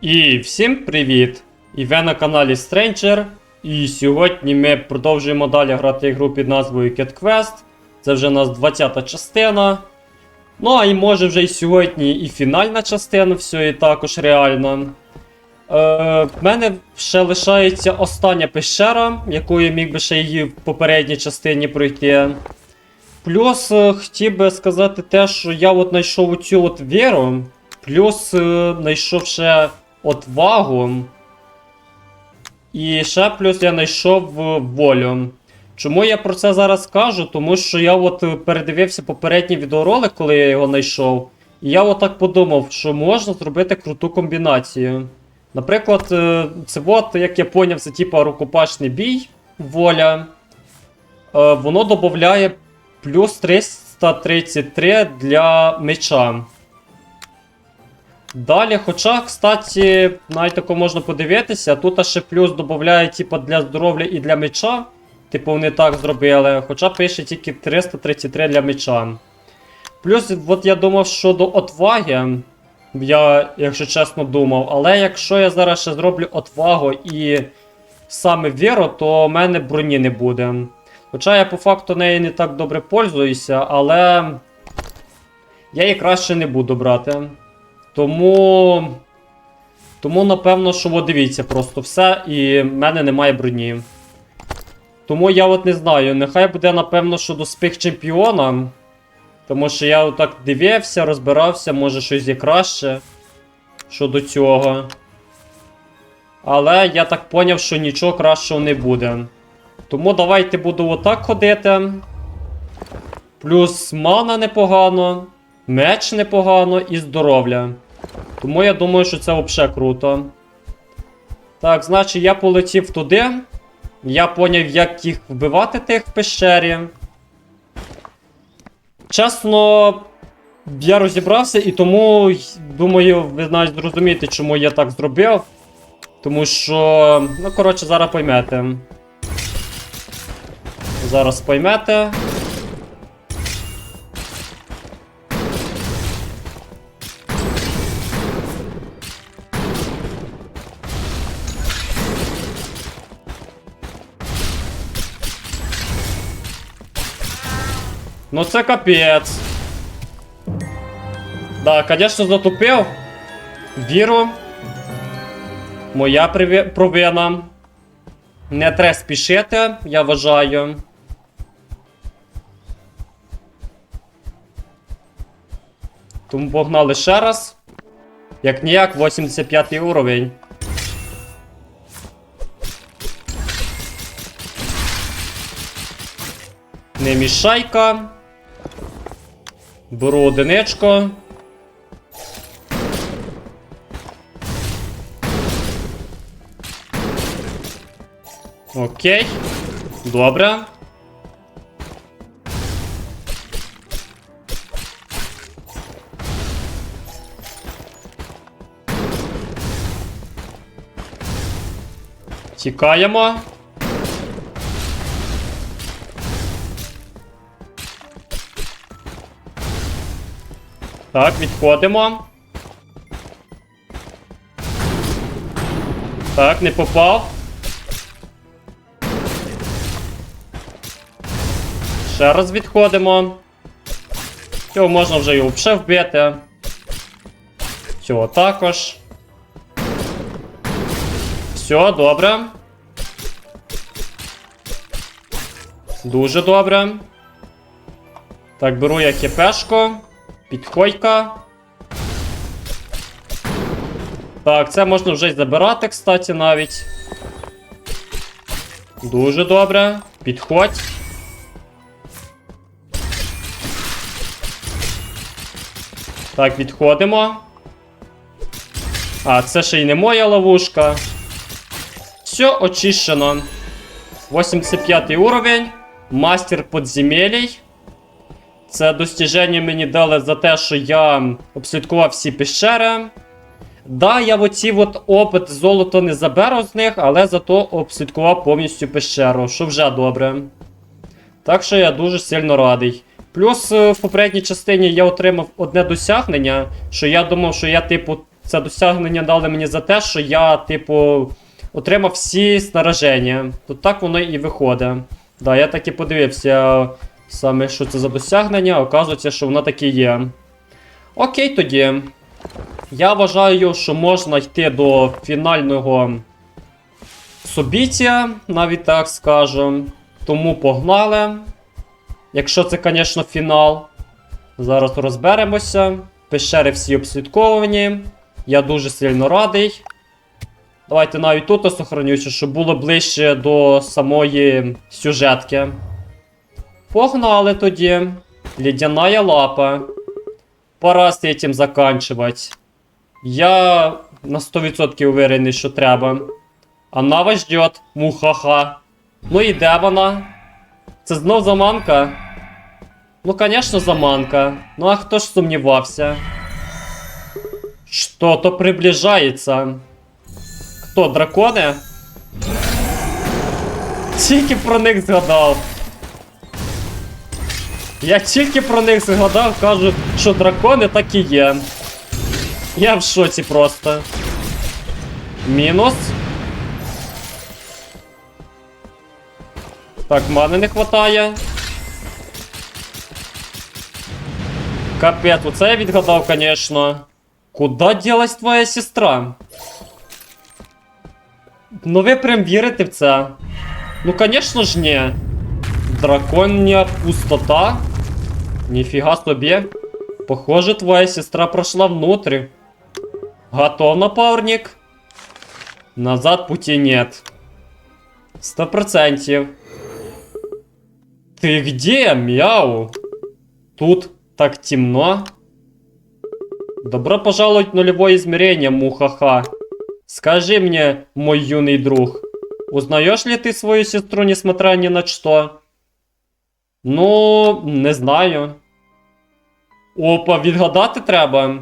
І всім привіт! І ви на каналі Stranger. І сьогодні ми продовжуємо далі грати ігру під назвою Cat Quest. Це вже у нас 20-та частина. Ну, а і може вже і сьогодні і фінальна частина, все і також реально. Е, в мене ще лишається остання пещера, яку я міг би ще її в попередній частині пройти. Плюс е, хотів би сказати те, що я от знайшов оцю от віру, плюс е, знайшов ще отвагу. І ще плюс я знайшов е, волю. Чому я про це зараз кажу? Тому що я от е, передивився попередній відеоролик, коли я його знайшов. І я отак подумав, що можна зробити круту комбінацію. Наприклад, е, це от, як я поняв, це типа рукопашний бій, воля. Воно додає плюс 333 для меча. Далі, хоча, кстати, навіть тако можна подивитися, тут ще плюс додає, типу, для здоров'я і для меча. Типу, вони так зробили. Хоча пише тільки 333 для меча. Плюс, от я думав, що до отваги. Я, якщо чесно, думав. Але якщо я зараз ще зроблю отвагу і саме віру, то в мене броні не буде. Хоча я по факту нею не так добре пользуюся, але я її краще не буду брати. Тому. Тому, напевно, що от дивіться просто все, і в мене немає броні. Тому я от не знаю, нехай буде, напевно, що до спих чемпіона. Тому що я отак дивився, розбирався, може щось є краще щодо цього. Але я так поняв, що нічого кращого не буде. Тому давайте буду отак ходити. Плюс мана непогано, меч непогано і здоров'я. Тому я думаю, що це взагалі круто. Так, значить, я полетів туди. Я поняв, як їх вбивати тих в пещері. Чесно, я розібрався і тому думаю, ви навіть зрозумієте, чому я так зробив. Тому що, ну, коротше, зараз поймете. Зараз поймете. Ну це капець. Да, конечно, затупив. Віру. Моя провина. Не треба спішити, я вважаю. Тому погнали ще раз. Як ніяк, 85 уровень. Не мішайка. Беру одиничку. Окей. Добре. Тікаємо. Так, відходимо. Так, не попав. Ще раз відходимо. Цього можна вже його вже вбити. Цього також. Все, добре. Дуже добре. Так, беру я хіпешку. Підходька. Так, це можна вже й забирати, кстати, навіть. Дуже добре. Підходь. Так, відходимо. А, це ще й не моя ловушка. Все очищено. 85 уровень. Мастер подземелій. Це достіження мені дали за те, що я обслідкував всі пещери. Да, я в оці от опит золото не заберу з них, але зато обслідкував повністю пещеру, що вже добре. Так що я дуже сильно радий. Плюс е, в попередній частині я отримав одне досягнення, що я думав, що я, типу, це досягнення дали мені за те, що я, типу, отримав всі снаряження. То так воно і виходить. Да, я так і подивився саме, що це за досягнення, оказується, що воно таке є. Окей, тоді. Я вважаю, що можна йти до фінального собіття, навіть так скажу. Тому погнали. Якщо це, звісно, фінал. Зараз розберемося. Пещери всі обслідковані. Я дуже сильно радий. Давайте навіть тут сохранюся, щоб було ближче до самої сюжетки. Погнали тоді. Ледяная лапа. Пора з этим заканчивать. Я на 100% уверений, що треба. Она вас ждет, мухаха. Ну і де вона? Це знов заманка? Ну, конечно, заманка. Ну а хто ж сумнівався? Что-то приближается. Хто, дракони? Тільки про них згадав. Я тільки про них згадав, кажу, що дракони так і є. Я в шоці просто. Мінус. Так, мани не хватає. Капець, оце я відгадав, конечно. Куда делась твоя сестра? Ну ви прям вірите в це? Ну, конечно ж не. Драконья пустота? Нифига собі. Похоже, твоя сестра прошла внутрь. Готов, напарник? Назад пути нет. Сто процентов. Ты где, мяу? Тут так темно. Добро пожаловать в нулевое измерение, мухаха. Скажи мне, мой юный друг, узнаешь ли ты свою сестру, несмотря ни на что? Ну, не знаю. Опа, відгадати треба.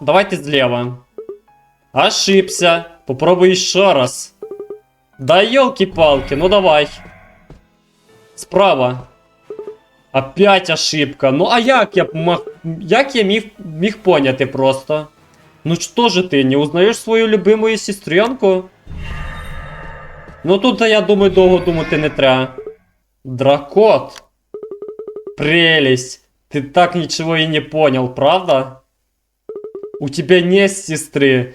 Давайте зліва. Ошибся. Попробуй ще раз. Да елки-палки, ну давай. Справа. Опять ошибка. Ну а як я мог. Як я міг, міг поняти просто? Ну что же ты, не узнаєш свою любимую сестренку? Ну тут, я думаю, довго думати не треба. Дракот. Прелесть. Ты так ничего и не понял, правда? У тебя нет сестри.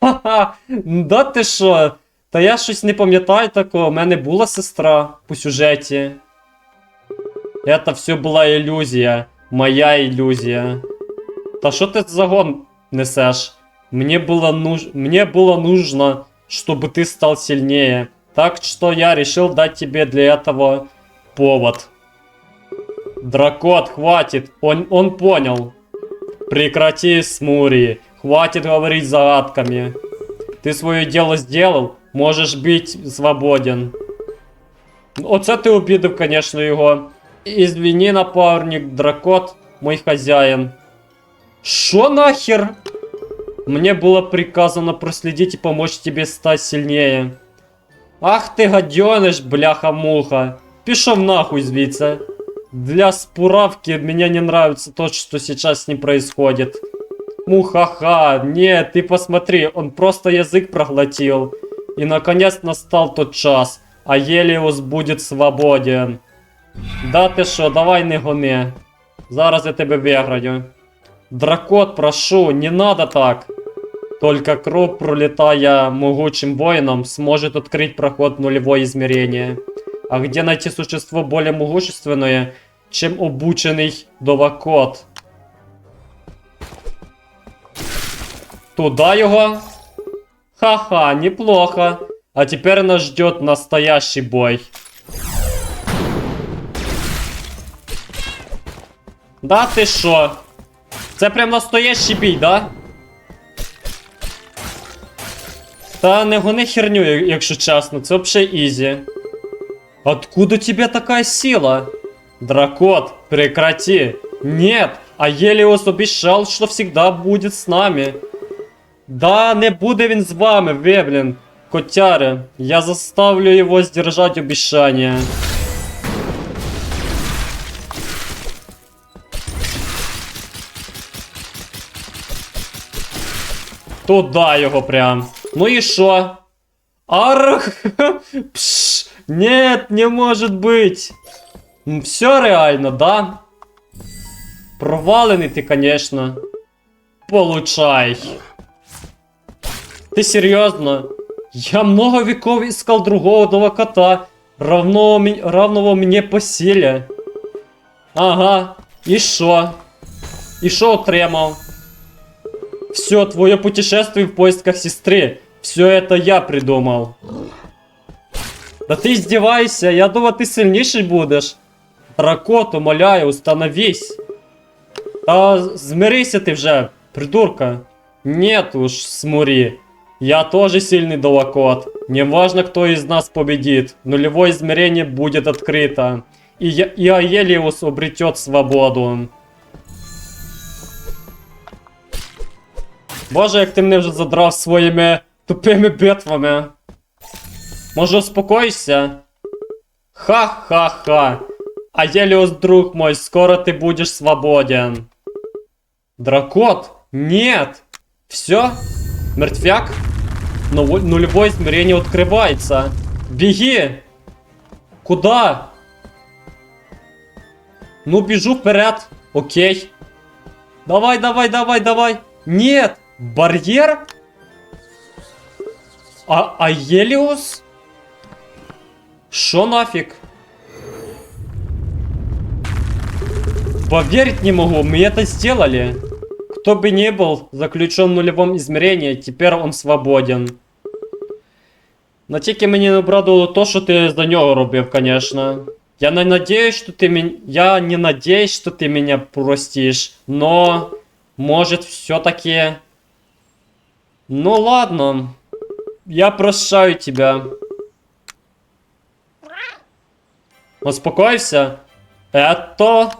Ха-ха. Да ти що? Та я щось не пам'ятаю такого. У мене була сестра по сюжеті. Это все була ілюзія. Моя ілюзія. Та що ти за гон несеш? Мне было, нуж... Мне было нужно, чтобы ты стал сильнее. Так что я решил дать тебе для этого повод. Дракот, хватит. Он, он понял. Прекрати, Смури. Хватит говорить загадками. Ты свое дело сделал, можешь быть свободен. Оце ти обідав, конечно, його. Извини, напарник, дракот, мой хозяин. Шо нахер? Мне было приказано проследить и помочь тебе стать сильнее. Ах ты гаденыш, бляха-муха. Пішов нахуй звідси. Для справки мне не нравится то, что сейчас с ним происходит. Мухаха, нет, ты посмотри, он просто язык проглотил. И наконец настал тот час, а Елиус будет свободен. Да ти що, давай не гони. Зараз я тебе виграю. Дракот, прошу, не надо так. Только кровь, пролетая могучим воином, сможет открыть проход нулевое измерение. А где найти существо более могущественное, чем обученный Довакот? Туда его? Ха-ха, неплохо. А теперь нас ждет настоящий бой. Да ти що? Це прям настоящий бій, да? Та не гони херню, якщо чесно, це вообще ізі. Откуда у тебя такая сила? Дракот, прекрати. Нет, а Елиос обещал, что всегда будет с нами. Да, не буде він з вами, ви, блін. Котяри, я заставлю его сдержать обещание. Туда його прям. Ну і що? Арх! Пш! Нет, не может быть! Все реально, да? Провалений ти, конечно. Получай. Ты серьезно? Я много веков искал другого кота, равно, ми- равного мне по силе. Ага, і що? І що отримав? Все, твое путешествие в поисках сестры. Все это я придумал. Да ты издевайся, я думал, ты сильнейший будешь. Ракот, умоляю, установись. Та змирися ти вже, придурка. Нет уж, смури. Я тоже сильный долокот. Неважно, кто из нас победит. Нулевое измерение будет открыто. И, я, и Аелиус обретет свободу. Боже, як ти мене вже задрав своїми тупими битвами. Може, успокойся? Ха-ха-ха. Аелиус, друг мой, скоро ты будешь свободен. Дракот? Нет! Все? Мертвяк? Но нулевое измерение открывается. Беги! Куда? Ну, бежу вперед. Окей. Давай, давай, давай, давай. Нет! Барьер? А, а Елиус? Шо нафиг? Поверить не могу, мы это сделали. Кто бы ни был заключен в нулевом измерении, теперь он свободен. Но тільки мені не то, що ти за нього робив, конечно. Я не надеюсь, что ты меня... Я не надеюсь, что ты меня простишь, но... Может, все-таки... Ну ладно. Я прощаю тебя. Успокойся. Это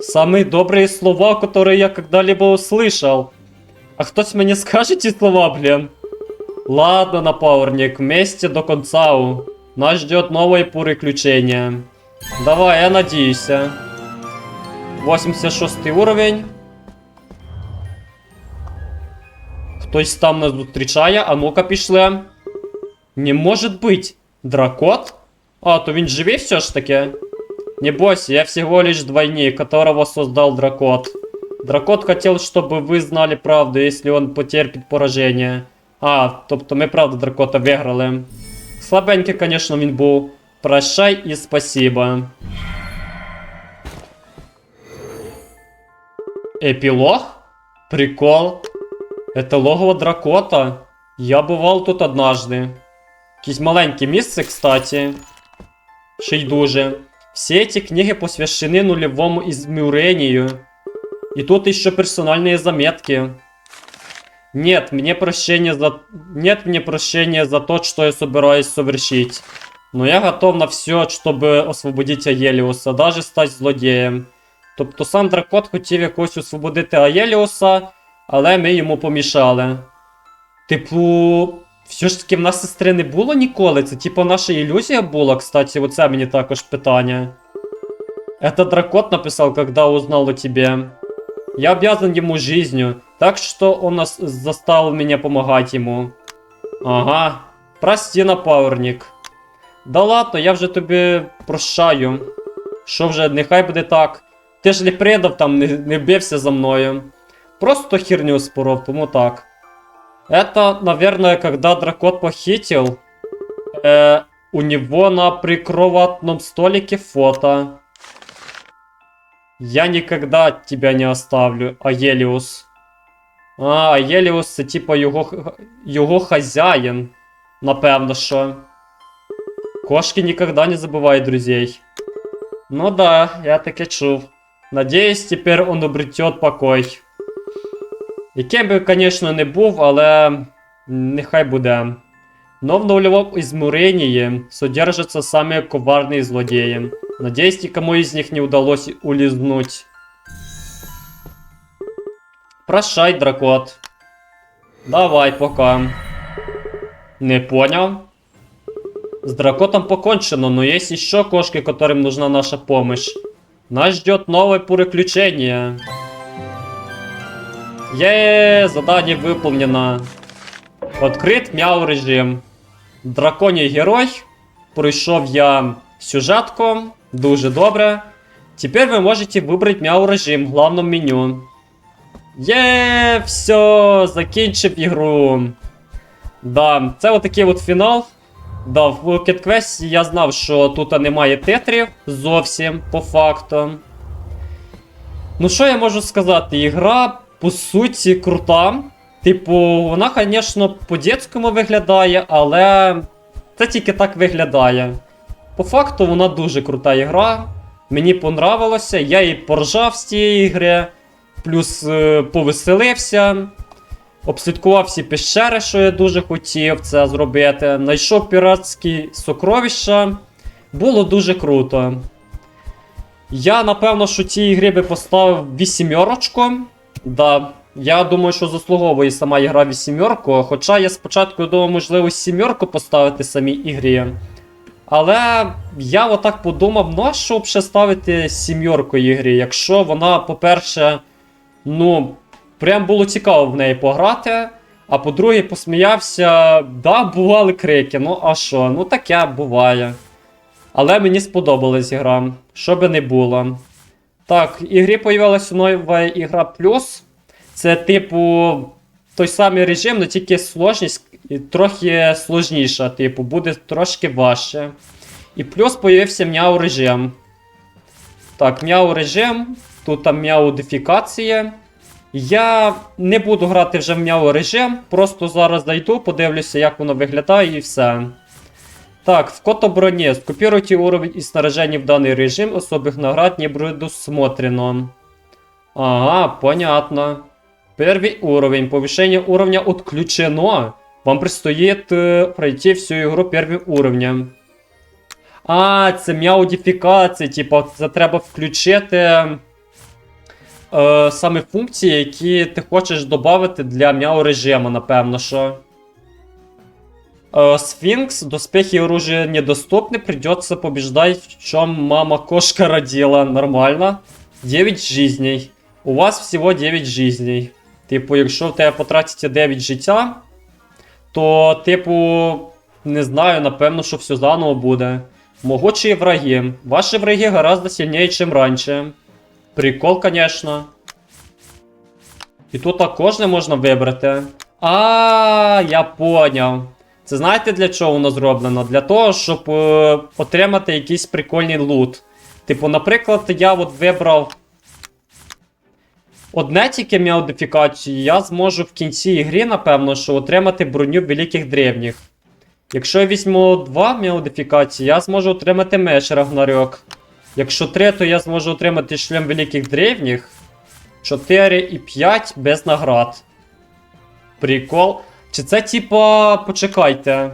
самые добрые слова, которые я когда-либо услышал. А хтось мені скаже ці слова, блін? Ладно, напарник, вместе до конца. у. Нас ждет новое приключение. Давай, я надеюсь. 86 уровень. Хтось там нас зустрічає, а ну-ка пішли. Не может быть. Дракот? А, то він живий все ж таки? Не бойся, я всего лишь двойник, которого создал Дракот. Дракот хотел, чтобы вы знали правду, если он потерпит поражение. А, тобто ми правда Дракота виграли. Слабенький, конечно, він був. Прощай і спасибо. Эпилог? Прикол. Это логово Дракота. Я бував тут однажды. Якесь маленьке місце, кстати. Ще й дуже. Все эти книги посвящены нулевому измерению. И тут еще персональные заметки. Нет, мне прощения за... Нет мне прощения за то, что я собираюсь совершить. Но я готов на все, чтобы освободить Аеліуса, даже стать злодієм. Тобто сам Дракот хотів якось освободити Аеліуса, але ми йому помішали. Типу, все ж таки в нас сестри не було ніколи. Це типу наша ілюзія була, кстати, оце мені також питання. Это Дракот написал, когда узнал о тебе. Я обязан ему жизнью, так что он нас заставил меня помогать ему. Ага. Прости, напарник. Да ладно, я вже тобі прощаю. Що вже, нехай буде так. Ти ж не предав там, не, не бився за мною. Просто херню споров, тому так. Это, наверное, когда Дракот похитил, э, у него на прикроватном столике фото. Я никогда тебя не оставлю, Аеліус. А, Аеліус це типа його, х- його хазяїн. Напевно, що. Кошки никогда не забывают друзей. Ну да, я таке чув. Надеюсь, тепер он обретет покой. Яким би, звісно, не був, але нехай буде. Но в нулевом измерении содержатся самые коварные злодеи. Надеюсь, никому из них не удалось улизнуть. Прощай, дракот. Давай, пока. Не понял? С дракотом покончено, но есть еще кошки, которым нужна наша помощь. Нас ждет новое приключение. Є, задання виконано. Открит мяу режим. Драконій герой. Пройшов я сюжетку. Дуже добре. Тепер ви можете вибрати мяу режим в главному меню. Є, все, закінчив ігру. Да, це отакий от фінал. Да, в Quest я знав, що тут немає тетрів зовсім по факту. Ну, що я можу сказати? Ігра, по суті, крута. Типу, вона, звісно, по-дєцькому виглядає, але це тільки так виглядає. По факту, вона дуже крута ігра. Мені понравилося, я і поржав з цієї ігри, плюс е, повеселився. Обслідкував всі пещери, що я дуже хотів це зробити. Знайшов піратські сокровища. Було дуже круто. Я, напевно, що цій ігрі би поставив вісімерочку. Да, я думаю, що заслуговує сама ігра вісімерку. Хоча я спочатку думав, можливо, сімерку поставити самій ігрі. Але я отак подумав, ну а що б ще ставити сімерку ігрі, якщо вона, по-перше, ну, прям було цікаво в неї пограти. А по-друге, посміявся, да, бували крики, ну а що, ну таке буває. Але мені сподобалась гра, що би не було. Так, в ігрі появилася нова ігра плюс. Це, типу, той самий режим, але тільки сложність трохи сложніша, типу, буде трошки важче. І плюс появився мяу режим. Так, мяу режим. Тут там мяудифікація. Я не буду грати вже в мяу режим, просто зараз зайду, подивлюся, як воно виглядає і все. Так, в котоброне. Скопируйте уровень и снаряжение в данный режим. Особых наград не предусмотрено. Ага, понятно. Первый уровень. Повышение уровня отключено. Вам предстоит э, пройти всю игру первым уровнем. А, це мяудифікація. Типа, це треба включити е, саме функції, які ти хочеш додати для мяу режиму, напевно, що. Э, Сфинкс, доспехи и оружие недоступны, придется побеждать, в чем мама кошка родила. Нормально. 9 жизней. У вас всего 9 жизней. Типу, якщо в тебе потратите 9 життя, то, типу, не знаю, напевно, що все заново буде. Могучі враги. Ваші враги гораздо сильнее, чем раньше. Прикол, конечно. І тут також не можна вибрати. А, я поняв. Це знаєте для чого воно зроблено? Для того, щоб е, отримати якийсь прикольний лут. Типу, наприклад, я от вибрав одне тільки модифікацію, я зможу в кінці ігри, напевно, що отримати броню великих древніх. Якщо я візьму два модифікації, я зможу отримати меч Рагнарьок. Якщо три, то я зможу отримати шлем великих древніх. 4 і 5 без наград. Прикол. Чи це типа. Почекайте.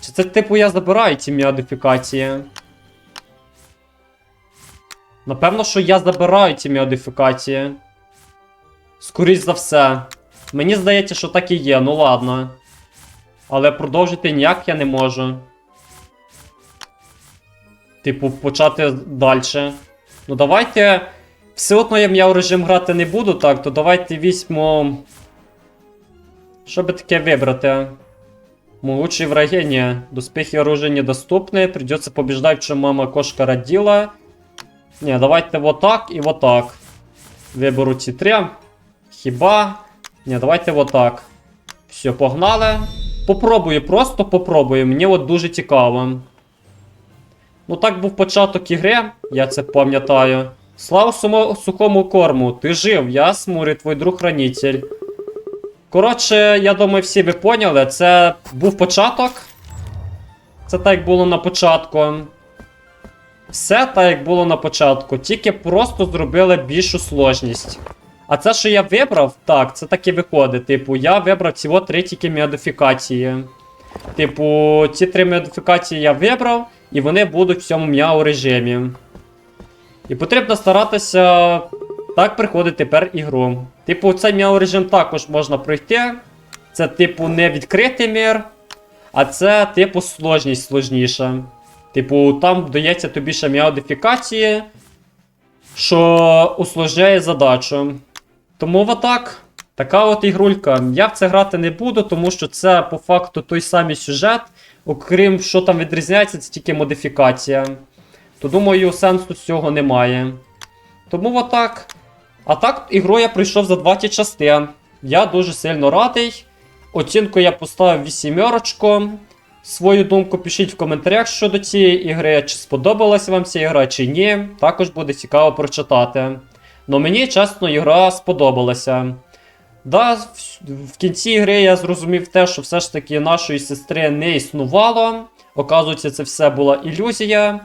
Чи це типу я забираю ці модифікації? Напевно, що я забираю ці модифікації. Скоріш за все. Мені здається, що так і є, ну ладно. Але продовжити ніяк я не можу. Типу, почати далі. Ну давайте. Все одно я в режим грати не буду, так, то давайте візьмо. Що би таке вибрати? Могучие враги. Доспехи оружия недоступны. Придется побеждать, чем мама кошка родила. Не, давайте вот так і вот так. Виберу ці три. Хіба? Ні, давайте вот так. Все, погнали. Попробую, просто попробую. Мені от дуже цікаво. Ну так був початок ігри, я це пам'ятаю. Слава сухому корму, ти жив, я Смурі, твій друг-хранитель. Коротше, я думаю, всі ви поняли, це був початок. Це так як було на початку. Все так, як було на початку, тільки просто зробили більшу сложність. А це, що я вибрав, так, це так і виходить. Типу, я вибрав всього три тільки модифікації. Типу, ці три модифікації я вибрав, і вони будуть в цьому мяу режимі. І потрібно старатися так приходить тепер ігру. Типу, цей мяу режим також можна пройти. Це, типу, не відкритий мір, а це, типу, сложність сложніша. Типу, там дається тобі ще модифікації, що усложняє задачу. Тому отак. Така от ігрулька. Я в це грати не буду, тому що це по факту той самий сюжет. Окрім що там відрізняється, це тільки модифікація. То думаю, сенсу цього немає. Тому отак. А так, ігру я пройшов за 20 частин. Я дуже сильно радий. Оцінку я поставив вісімерочку. Свою думку пишіть в коментарях щодо цієї ігри, чи сподобалася вам ця ігра, чи ні. Також буде цікаво прочитати. Но мені, чесно, ігра сподобалася. Да, в, кінці гри я зрозумів те, що все ж таки нашої сестри не існувало. Оказується, це все була ілюзія.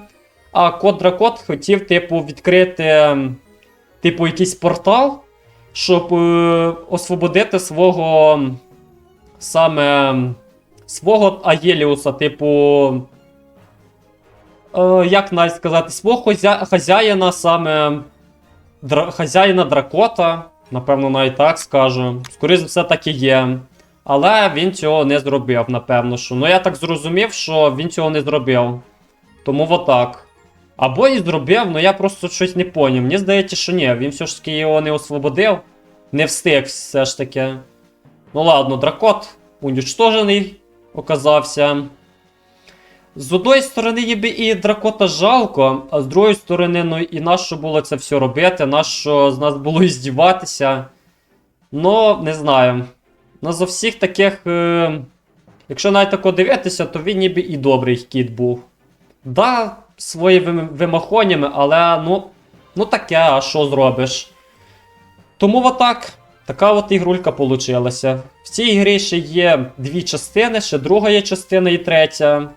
А код Дракот хотів, типу, відкрити, типу, якийсь портал, щоб е, освободити свого саме свого Аєліуса, типу. Е, як навіть сказати, свого хозя... хазяїна саме дра... хазяїна Дракота. Напевно, навіть так скажу. Скоріше за все, так і є. Але він цього не зробив, напевно. що. Ну я так зрозумів, що він цього не зробив. Тому отак. Або і зробив, але я просто щось не поняв. Мені здається, що ні, він все ж таки його не освободив. Не встиг все ж таки. Ну ладно, дракот унічтожений оказався. З одної сторони, ніби і дракота жалко, а з другої сторони, ну і нащо було це все робити, нащо з нас було іздіватися. Ну, не знаю. Ну, за всіх таких. Е... Якщо навіть тако дивитися, то він ніби і добрий кіт був. Да, своїми вимахоннями, але ну. Ну таке, а що зробиш? Тому отак. Така от ігрулька получилася. В цій грі ще є дві частини, ще друга є частина і третя.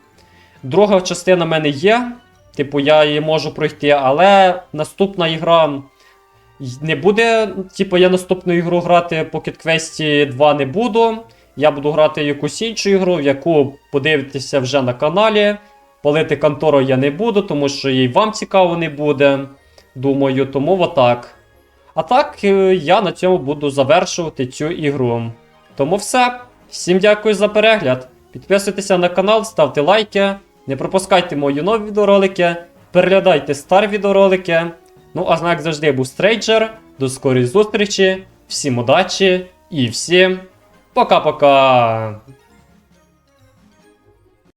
Друга частина в мене є. Типу, я її можу пройти, але наступна ігра не буде. Типу, я наступну ігру грати по Кітквесті 2 не буду. Я буду грати якусь іншу ігру, в яку подивитися вже на каналі. Палити контору я не буду, тому що і вам цікаво не буде. Думаю, тому отак. А так, е, я на цьому буду завершувати цю ігру. Тому все. Всім дякую за перегляд. Підписуйтеся на канал, ставте лайки. Не пропускайте мої нові відеоролики. Переглядайте старі відеоролики. Ну, а знак завжди був Стрейджер. До скорої зустрічі. Всім удачі і всім пока-пока!